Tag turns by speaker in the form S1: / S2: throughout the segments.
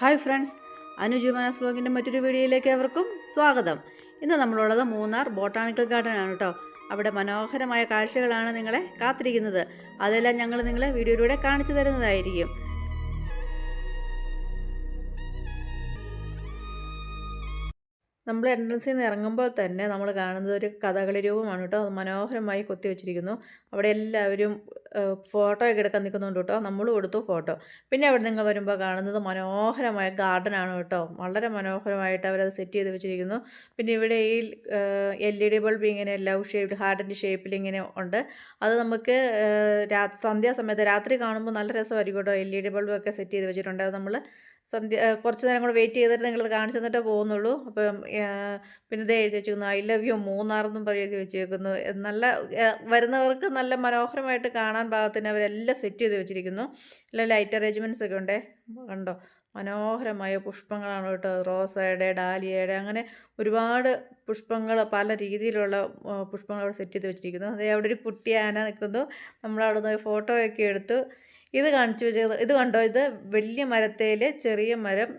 S1: Hi friends അനുജീവന മാനസ് വ്ലോഗിന്റെ മറ്റൊരു വീഡിയോയിലേക്ക് അവർക്കും സ്വാഗതം. ഇന്ന് നമ്മളുള്ളത് മൂന്നാർ ബോട്ടാണിക്കൽ ഗാർഡൻ ആണ് കേട്ടോ അവിടെ മനോഹരമായ കാഴ്ചകളാണ് നിങ്ങളെ കാത്തിരിക്കുന്നത്. അതെല്ലാം ഞങ്ങൾ നിങ്ങളെ വീഡിയോയിലൂടെ കാണിച്ചു തരുന്നതായിരിക്കും. നമ്മൾ എൻട്രൻസിൽ നിന്ന് ഇറങ്ങുമ്പോൾ തന്നെ നമ്മൾ കാണുന്നത് ഒരു കഥകളി രൂപമാണ് കേട്ടോ. അത് മനോഹരമായി കൊത്തി വെച്ചിരിക്കുന്നു. അവിടെ എല്ലാവരും ഫോട്ടോ ഒക്കെ എടുക്കാൻ നിൽക്കുന്നുണ്ട് കേട്ടോ. നമ്മളും എടുത്തു ഫോട്ടോ. പിന്നെ അവിടെ നിങ്ങൾ വരുമ്പോൾ കാണുന്നത് മനോഹരമായ ഗാർഡൻ ആണ് കേട്ടോ. വളരെ മനോഹരമായിട്ട് അവരത് സെറ്റ് ചെയ്ത് വെച്ചിരിക്കുന്നു. പിന്നെ ഇവിടെ ഈ എൽ ഇ ഡി ബൾബ് ഇങ്ങനെ ലവ് ഷേപ്പ് ഹാർട്ടിന്റെ ഷേപ്പിൽ ഇങ്ങനെ ഉണ്ട്. അത് നമുക്ക് സന്ധ്യാസമയത്ത് രാത്രി കാണുമ്പോൾ നല്ല രസമായിരിക്കും കേട്ടോ. എൽ ഇ ഡി ബൾബൊക്കെ സെറ്റ് ചെയ്ത് വെച്ചിട്ടുണ്ട്. അത് നമ്മൾ സന്ധ്യ കുറച്ച് നേരം കൂടെ വെയിറ്റ് ചെയ്തിട്ട് നിങ്ങൾ കാണിച്ചു തന്നിട്ടേ പോകുന്നുള്ളൂ. അപ്പം പിന്നെ ഇത് എഴുതി വെച്ചിരിക്കുന്നു ഐ ലവ് യു മൂന്നാറെന്നും പറയും എഴുതി വെച്ചേക്കുന്നു നല്ല വരുന്നവർക്ക് നല്ല മനോഹരമായിട്ട് കാണാൻ പാകത്തിന് അവരെല്ലാം സെറ്റ് ചെയ്ത് വെച്ചിരിക്കുന്നു. നല്ല ലൈറ്റ് അറേഞ്ച്മെന്റ്സ് ഒക്കെ ഉണ്ടേ. കണ്ടോ? മനോഹരമായ പുഷ്പങ്ങളാണ് കേട്ടോ. റോസയുടെ ഡാലിയയുടെ അങ്ങനെ ഒരുപാട് പുഷ്പങ്ങൾ പല രീതിയിലുള്ള പുഷ്പങ്ങൾ അവിടെ സെറ്റ് ചെയ്ത് വെച്ചിരിക്കുന്നു. അതേ അവിടെ ഒരു കുട്ടി ആന നിൽക്കുന്നു. നമ്മളവിടെ നിന്ന് ഫോട്ടോയൊക്കെ എടുത്തു. ഇത് കാണിച്ചു വെച്ചത് ഇത് കണ്ടോ? ഇത് വലിയ മരത്തേൽ ചെറിയ മരം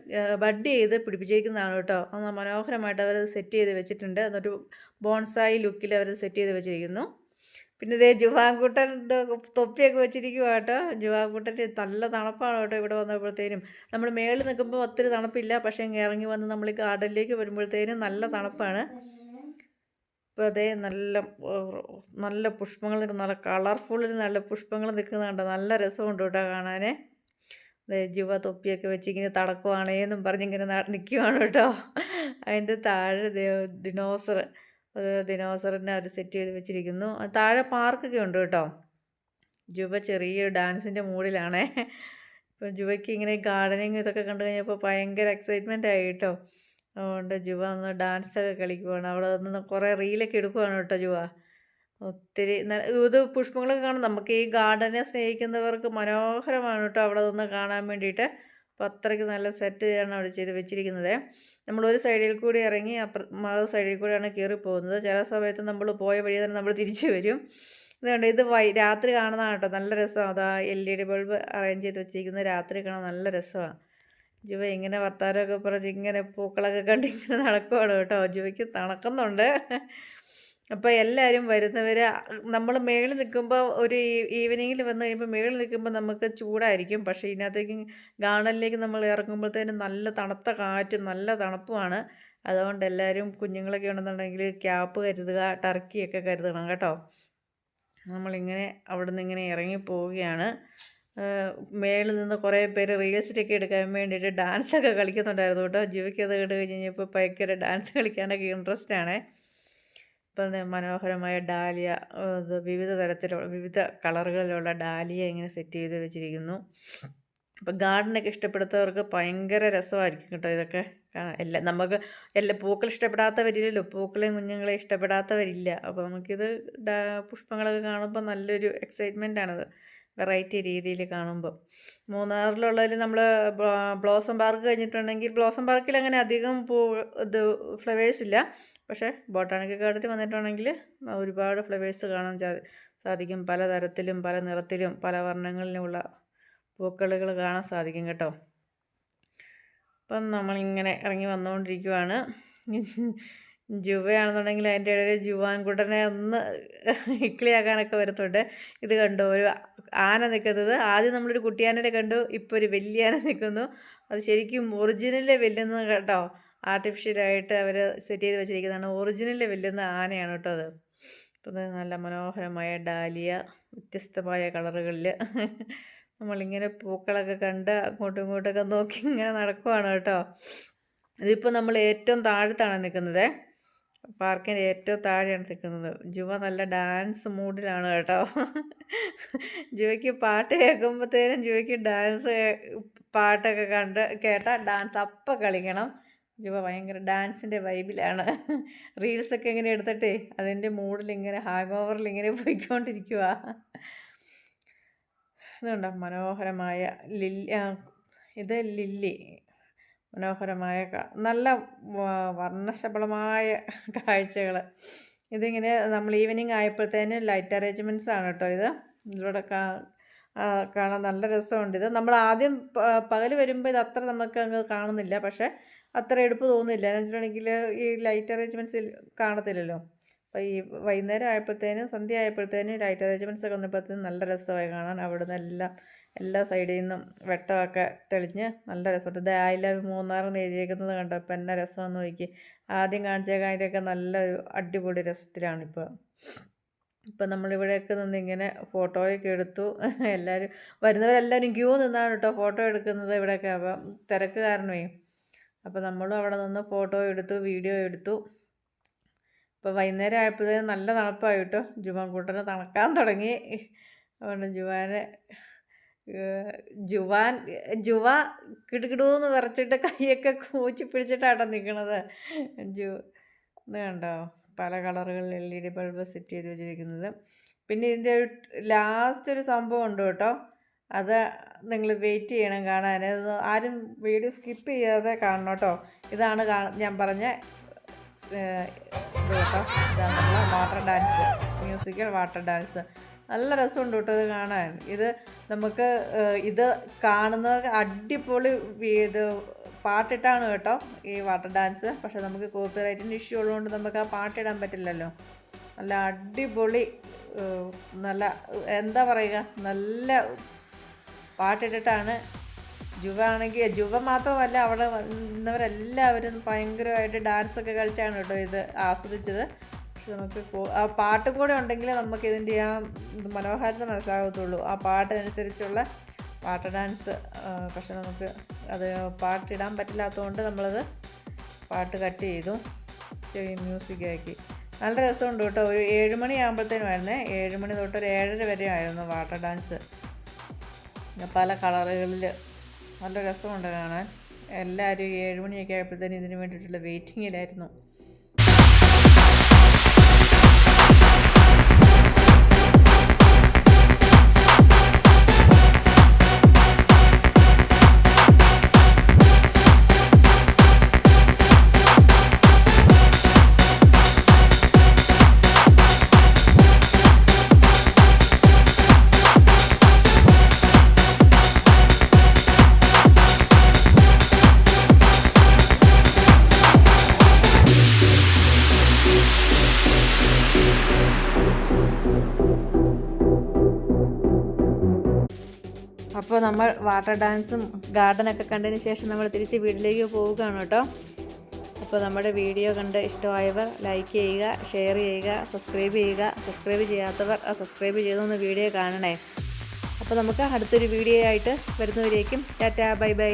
S1: ബഡ് ചെയ്ത് പിടിപ്പിച്ചിരിക്കുന്നതാണ് കേട്ടോ. അത് മനോഹരമായിട്ട് അവർ സെറ്റ് ചെയ്ത് വെച്ചിട്ടുണ്ട്. അതൊരു ബോൺസായി ലുക്കിൽ അവർ സെറ്റ് ചെയ്ത് വെച്ചിരിക്കുന്നു. പിന്നെ ഇതേ ജുവാൻകുട്ടൻ തൊപ്പിയൊക്കെ വെച്ചിരിക്കുക കേട്ടോ. ജുവാൻകുട്ടൻ നല്ല തണുപ്പാണ് കേട്ടോ ഇവിടെ വന്നപ്പോഴത്തേനും. നമ്മൾ മേളിൽ നിൽക്കുമ്പോൾ ഒത്തിരി തണുപ്പില്ല. പക്ഷേ ഇറങ്ങി വന്ന് നമ്മൾ ഗാർഡനിലേക്ക് വരുമ്പോഴത്തേനും നല്ല തണുപ്പാണ്. ഇപ്പോൾ അതേ നല്ല നല്ല പുഷ്പങ്ങൾ നല്ല കളർഫുള്ളിൽ നല്ല പുഷ്പങ്ങൾ നിൽക്കുന്നുണ്ട് നല്ല രസമുണ്ട് കേട്ടോ കാണാൻ ജുവ തൊപ്പിയൊക്കെ വെച്ച് ഇങ്ങനെ തടക്കുവാണേ എന്നും പറഞ്ഞിങ്ങനെ നിൽക്കുവാണ് കേട്ടോ. അതിന്റെ താഴെ ദിനോസർ ദിനോസറിനെ അവർ സെറ്റ് ചെയ്ത് വെച്ചിരിക്കുന്നു. താഴെ പാർക്കൊക്കെ ഉണ്ട് കേട്ടോ. ജുവ ചെറിയ ഡാൻസിന്റെ മൂഡിലാണേ ഇപ്പം ജുവയ്ക്ക് ഇങ്ങനെ ഗാർഡനിങ് ഇതൊക്കെ കണ്ടു കഴിഞ്ഞപ്പോൾ ഭയങ്കര എക്സൈറ്റ്മെന്റ് ആയി കേട്ടോ. അതുകൊണ്ട് ജുവ ഒന്ന് ഡാൻസൊക്കെ കളിക്കുവാണ്. അവിടെ നിന്ന് കുറേ റീലൊക്കെ എടുക്കുവാണ് കേട്ടോ ജുവ. ഒത്തിരി ഇത് പുഷ്പങ്ങളൊക്കെ കാണും. നമുക്ക് ഈ ഗാർഡനെ സ്നേഹിക്കുന്നവർക്ക് മനോഹരമാണ് കേട്ടോ അവിടെ നിന്ന് കാണാൻ വേണ്ടിയിട്ട്. അപ്പോൾ അത്രയ്ക്ക് നല്ല സെറ്റ് ചെയ്യാണ് അവിടെ ചെയ്ത് വെച്ചിരിക്കുന്നത്. നമ്മൾ ഒരു സൈഡിൽ കൂടി ഇറങ്ങി അപ്പുറം സൈഡിൽ കൂടിയാണ് കയറി പോകുന്നത്. ചില സമയത്ത് നമ്മൾ പോയ വഴി തന്നെ നമ്മൾ തിരിച്ചു വരും. ഇതുകൊണ്ട് ഇത് വൈ രാത്രി കാണുന്നതാണ് കേട്ടോ. നല്ല രസമാണ്. അതാ L E D bulb arrange ചെയ്ത് വെച്ചിരിക്കുന്നത് രാത്രി കാണാൻ നല്ല രസമാണ്. ജുവ ഇങ്ങനെ വർത്താനമൊക്കെ പറഞ്ഞ് ഇങ്ങനെ പൂക്കളൊക്കെ കണ്ട് ഇങ്ങനെ നടക്കുവാണ് കേട്ടോ. ജുവയ്ക്ക് തണക്കുന്നുണ്ട്. അപ്പോൾ എല്ലാവരും വരുന്നവർ നമ്മൾ മേളിൽ നിൽക്കുമ്പോൾ ഒരു ഈവനിങ്ങിൽ വന്നു കഴിയുമ്പോൾ മേളിൽ നിൽക്കുമ്പോൾ നമുക്ക് ചൂടായിരിക്കും. പക്ഷേ ഇതിനകത്തേക്ക് ഗാർഡനിലേക്ക് നമ്മൾ ഇറങ്ങുമ്പോഴത്തേനും നല്ല തണുത്ത കാറ്റും നല്ല തണുപ്പുമാണ്. അതുകൊണ്ട് എല്ലാവരും കുഞ്ഞുങ്ങളൊക്കെ ഉണ്ടെന്നുണ്ടെങ്കിൽ ക്യാപ്പ് കരുതുക ടർക്കിയൊക്കെ കരുതണം കേട്ടോ. നമ്മളിങ്ങനെ അവിടെ നിന്ന് ഇങ്ങനെ ഇറങ്ങി പോവുകയാണ്. മേളിൽ നിന്ന് കുറേ പേര് റീൽസിലൊക്കെ എടുക്കാൻ വേണ്ടിയിട്ട് ഡാൻസൊക്കെ കളിക്കുന്നുണ്ടായിരുന്നു കേട്ടോ. ജീവിക്ക് അത് കേട്ട് കഴിഞ്ഞപ്പോൾ ഭയങ്കര ഡാൻസ് കളിക്കാനൊക്കെ ഇൻട്രസ്റ്റ് ആണ്. ഇപ്പം മനോഹരമായ ഡാലിയ വിവിധ തരത്തിലുള്ള വിവിധ കളറുകളിലുള്ള ഡാലിയ ഇങ്ങനെ സെറ്റ് ചെയ്ത് വെച്ചിരിക്കുന്നു. അപ്പം ഗാർഡനൊക്കെ ഇഷ്ടപ്പെടുത്തവർക്ക് ഭയങ്കര രസമായിരിക്കും കേട്ടോ ഇതൊക്കെ എല്ലാ നമുക്ക് എല്ലാ പൂക്കൾ ഇഷ്ടപ്പെടാത്തവരില്ലല്ലോ. പൂക്കളെയും കുഞ്ഞുങ്ങളെ ഇഷ്ടപ്പെടാത്തവരില്ല. അപ്പോൾ നമുക്കിത് പുഷ്പങ്ങളൊക്കെ കാണുമ്പോൾ നല്ലൊരു എക്സൈറ്റ്മെന്റ് ആണത്. വെറൈറ്റി രീതിയിൽ കാണുമ്പോൾ മൂന്നാറിലുള്ളതിൽ നമ്മൾ ബ്ലോസം പാർക്ക് കഴിഞ്ഞിട്ടുണ്ടെങ്കിൽ ബ്ലോസം പാർക്കിൽ അങ്ങനെ അധികം പൂ ഇത് ഫ്ലവേഴ്സ് ഇല്ല. പക്ഷേ ബോട്ടാണിക്കൽ ഗാർഡനിൽ വന്നിട്ടുണ്ടെങ്കിൽ ഒരുപാട് ഫ്ലവേഴ്സ് കാണാൻ സാധിക്കും. പല തരത്തിലും പല നിറത്തിലും പല വർണങ്ങളിലുമുള്ള പൂക്കളുകൾ കാണാൻ സാധിക്കും കേട്ടോ. അപ്പം നമ്മളിങ്ങനെ ഇറങ്ങി വന്നുകൊണ്ടിരിക്കുവാണ് ജുവയാണെന്നുണ്ടെങ്കിൽ അതിന്റെ ഇടയിൽ ജുവാൻകുട്ടനെ ഒന്ന് ഇക്ലിയാക്കാനൊക്കെ വരത്തുണ്ട്. ഇത് കണ്ടു? ഒരു ആന നിൽക്കുന്നത്. ആദ്യം നമ്മളൊരു കുട്ടിയാനെ കണ്ടു. ഇപ്പോൾ ഒരു വലിയ ആന നിൽക്കുന്നു. അത് ശരിക്കും ഒറിജിനലിലെ വെല്ലുന്ന കേട്ടോ ആർട്ടിഫിഷ്യലായിട്ട് അവർ സെറ്റ് ചെയ്ത് വെച്ചിരിക്കുന്നതാണ്. ഒറിജിനലിലെ വെല്ലുന്ന ആനയാണ് കേട്ടോ അത്. ഇപ്പം നല്ല മനോഹരമായ ഡാലിയ വ്യത്യസ്തമായ കളറുകളിൽ നമ്മളിങ്ങനെ പൂക്കളൊക്കെ കണ്ട് അങ്ങോട്ടും ഇങ്ങോട്ടൊക്കെ നോക്കി ഇങ്ങനെ നടക്കുവാണ് കേട്ടോ. ഇതിപ്പോൾ നമ്മൾ ഏറ്റവും താഴത്താണ് നിൽക്കുന്നത്? പാർക്കിന്റെ ഏറ്റവും താഴെയാണ് നിൽക്കുന്നത്. ജുവ നല്ല ഡാൻസ് മൂഡിലാണ് കേട്ടോ. ജുവയ്ക്ക് പാട്ട് കേൾക്കുമ്പോഴത്തേനും ജുവയ്ക്ക് ഡാൻസ് പാട്ടൊക്കെ കണ്ട് കേട്ടാൽ ഡാൻസ് അപ്പം കളിക്കണം. ജുവ ഭയങ്കര ഡാൻസിന്റെ വൈബിലാണ്. റീൽസൊക്കെ ഇങ്ങനെ എടുത്തിട്ടേ അതിന്റെ മൂഡിൽ ഇങ്ങനെ ഹാങ് ഓവറിൽ ഇങ്ങനെ പോയിക്കൊണ്ടിരിക്കുക ഇതുണ്ടോ മനോഹരമായ ലില്ലി ഇത് ലില്ലി. മനോഹരമായ നല്ല വർണശബളമായ കാഴ്ചകൾ ഇതിങ്ങനെ നമ്മൾ ഈവനിങ് ആയപ്പോഴത്തേന് ലൈറ്റ് അറേഞ്ച്മെന്റ്സ് ആണ് കേട്ടോ ഇത്. ഇതിലൂടെ കാണാൻ നല്ല രസമുണ്ട്. ഇത് നമ്മൾ ആദ്യം പകൽ വരുമ്പോൾ ഇത് അത്ര നമുക്ക് അങ്ങ് കാണുന്നില്ല. പക്ഷേ അത്ര എടുപ്പ് തോന്നുന്നില്ല. എന്ന് വെച്ചിട്ടുണ്ടെങ്കിൽ ഈ ലൈറ്റ് അറേഞ്ച്മെന്റ്സ് കാണത്തില്ലല്ലോ. അപ്പോൾ ഈ വൈകുന്നേരം ആയപ്പോഴത്തേനും സന്ധ്യ ആയപ്പോഴത്തേനും ലൈറ്റ് അറേഞ്ച്മെന്റ്സ് ഒക്കെ വന്നപ്പോഴത്തേനും നല്ല രസമായി കാണാൻ. അവിടുന്ന് എല്ലാം എല്ലാ സൈഡിൽ നിന്നും വെട്ടമൊക്കെ തെളിഞ്ഞ് നല്ല രസമുണ്ട്. ഇത് ഐ ലവ് മൂന്നാറെന്ന് എഴുതിയേക്കുന്നത് കണ്ടോ? കണ്ടപ്പോൾ എന്നാ രസമെന്ന് നോക്കി. ആദ്യം കാണിച്ച കാര്യമൊക്കെ നല്ലൊരു അടിപൊളി രസത്തിലാണിപ്പോൾ. ഇപ്പം നമ്മളിവിടെയൊക്കെ നിന്ന് ഇങ്ങനെ ഫോട്ടോയൊക്കെ എടുത്തു. എല്ലാവരും വരുന്നവരെല്ലാവരും ക്യൂ നിന്നാണ് കേട്ടോ ഫോട്ടോ എടുക്കുന്നത് ഇവിടെയൊക്കെ. അപ്പം തിരക്ക് കാരണമേ. അപ്പോൾ നമ്മളും അവിടെ നിന്ന് ഫോട്ടോ എടുത്തു വീഡിയോ എടുത്തു. ഇപ്പോൾ വൈകുന്നേരം ആയപ്പോഴത്തേനും നല്ല തണുപ്പായി കേട്ടോ. ജുവാൻകൂട്ടനെ തണുക്കാൻ തുടങ്ങി. അതുകൊണ്ട് ഏഹ് ജുവാൻ ജുവ കിടുകിടൂന്ന് വിറച്ചിട്ട് കൈയൊക്കെ കൂച്ചി പിടിച്ചിട്ടാട്ടോ നിൽക്കണത് ജു ഇത് കണ്ടോ? പല കളറുകളിൽ L E D bulb set ചെയ്ത് വെച്ചിരിക്കുന്നത്. പിന്നെ ഇതിന്റെ ഒരു ലാസ്റ്റ് ഒരു സംഭവം ഉണ്ട് കേട്ടോ. അത് നിങ്ങൾ വെയിറ്റ് ചെയ്യണം കാണാൻ. ആരും വീഡിയോ സ്കിപ്പ് ചെയ്യാതെ കാണണം കേട്ടോ. ഇതാണ് ഞാൻ പറഞ്ഞ ഇത് കേട്ടോ. ഇതാണ് water dance musical water dance. നല്ല രസമുണ്ട് കേട്ടോ ഇത് കാണാൻ. ഇത് നമുക്ക് ഇത് കാണുന്നവർക്ക് അടിപൊളി ഇത് പാട്ടിട്ടാണ് കേട്ടോ ഈ വാട്ടർ ഡാൻസ്. പക്ഷെ നമുക്ക് കോപ്പി റൈറ്റിന്റെ ഇഷ്യൂ ഉള്ളതുകൊണ്ട് നമുക്ക് ആ പാട്ടിടാൻ പറ്റില്ലല്ലോ. നല്ല അടിപൊളി നല്ല എന്താ പറയുക നല്ല പാട്ടിട്ടിട്ടാണ് ജുവ ആണെങ്കിൽ ജുവ മാത്രമല്ല അവിടെ വന്നവരെല്ലാവരും ഭയങ്കരമായിട്ട് ഡാൻസൊക്കെ കളിച്ചാണ് കേട്ടോ ഇത് ആസ്വദിച്ചത്. നമുക്ക് ആ പാട്ടും കൂടെ ഉണ്ടെങ്കിൽ നമുക്ക് ഇതിന്റെ ആ മനോഹാരിത മനസ്സിലാകത്തുള്ളൂ. ആ പാട്ടിനനുസരിച്ചുള്ള പാട്ട് ഡാൻസ് പക്ഷെ നമുക്ക് അത് പാട്ടിടാൻ പറ്റില്ലാത്തതുകൊണ്ട് നമ്മളത് പാട്ട് കട്ട് ചെയ്തു. മ്യൂസിക് ആക്കി. നല്ല രസമുണ്ട് കേട്ടോ. ഒരു ഏഴ് മണി ആകുമ്പോഴത്തേനുമായിരുന്നേ ഏഴ് മണി തൊട്ട് ഒരു ഏഴര വരെ ആയിരുന്നു വാട്ടർ ഡാൻസ്. പല കളറുകളിൽ നല്ല രസമുണ്ട് കാണാൻ. എല്ലാവരും ഏഴുമണിയൊക്കെ ഏഴ് മണിയൊക്കെ ആയപ്പോഴത്തേനും ഇതിന് വേണ്ടിയിട്ടുള്ള വെയിറ്റിങ്ങിലായിരുന്നു. അപ്പോൾ നമ്മൾ വാട്ടർ ഡാൻസും ഗാർഡനൊക്കെ കണ്ടതിന് ശേഷം നമ്മൾ തിരിച്ച് വീട്ടിലേക്ക് പോവുകയാണ് കേട്ടോ. അപ്പോൾ നമ്മുടെ വീഡിയോ കണ്ട് ഇഷ്ടമായവർ ലൈക്ക് ചെയ്യുക ഷെയർ ചെയ്യുക സബ്സ്ക്രൈബ് ചെയ്യുക. സബ്സ്ക്രൈബ് ചെയ്യാത്തവർ ആ സബ്സ്ക്രൈബ് ചെയ്തൊന്ന് വീഡിയോ കാണണേ. അപ്പോൾ നമുക്ക് അടുത്തൊരു വീഡിയോ ആയിട്ട് വരുന്നവരേക്കും ടാറ്റാ ബൈ ബൈ